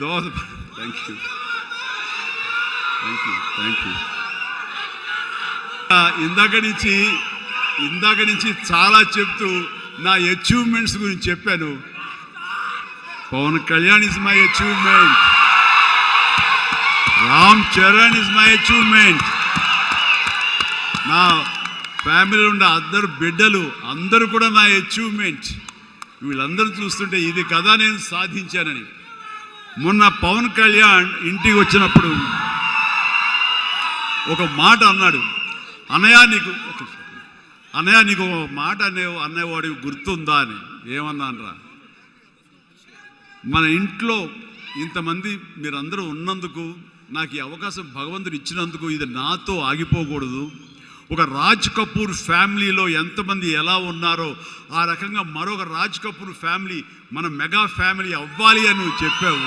దోహద thank you thank you thank you ఇందాక నుంచి ఇందాక నుంచి చాలా చెప్తూ నా అచీవ్మెంట్స్ గురించి చెప్పాను. Pawan Kalyan is my achievement Ram Charan is my achievement నా ఫ్యామిలీలో ఉన్న అందరు బిడ్డలు అందరూ కూడా నా అచీవ్మెంట్ వీళ్ళందరూ చూస్తుంటే ఇది కదా నేను సాధించానని. మొన్న పవన్ కళ్యాణ్ ఇంటికి వచ్చినప్పుడు ఒక మాట అన్నాడు. అన్నయ్య నీకు ఒక అన్నయ్య నీకు ఒక మాట అనే అన్నవాడి గుర్తుందా? అని. ఏమన్నానరా? మన ఇంట్లో ఇంతమంది మీరందరూ ఉన్నందుకు నాకు ఈ అవకాశం భగవంతుడు ఇచ్చినందుకు ఇది నాతో ఆగిపోకూడదు. ఒక రాజ్ కపూర్ ఫ్యామిలీలో ఎంతమంది ఎలా ఉన్నారో ఆ రకంగా మరొక రాజ్ కపూర్ ఫ్యామిలీ మన మెగా ఫ్యామిలీ అవ్వాలి అని నువ్వు చెప్పావు.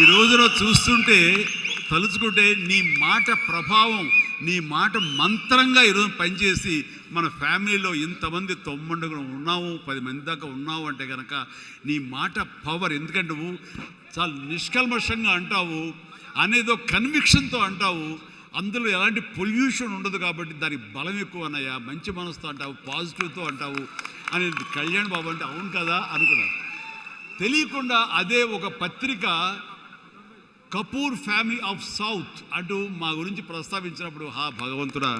ఈ రోజున చూస్తుంటే తలుచుకుంటే నీ మాట ప్రభావం నీ మాట మంత్రంగా ఈరోజు పనిచేసి మన ఫ్యామిలీలో ఇంతమంది తొమ్మండుగా ఉన్నావు పది మంది దాకా ఉన్నావు అంటే కనుక నీ మాట పవర్. ఎందుకంటే నువ్వు చాలా నిష్కల్మషంగా అంటావు అనేదో కన్విక్షన్తో అంటావు అందులో ఎలాంటి పొల్యూషన్ ఉండదు కాబట్టి దానికి బలం ఎక్కువ అన్నయ్య. మంచి మనసుతో అంటావు పాజిటివ్తో అంటావు అని కళ్యాణ్ బాబు అంటే అవును కదా అనుకున్నాను తెలియకుండా అదే ఒక పత్రిక కపూర్ ఫ్యామిలీ ఆఫ్ సౌత్ అంటూ మా గురించి ప్రస్తావించినప్పుడు హా భగవంతుడా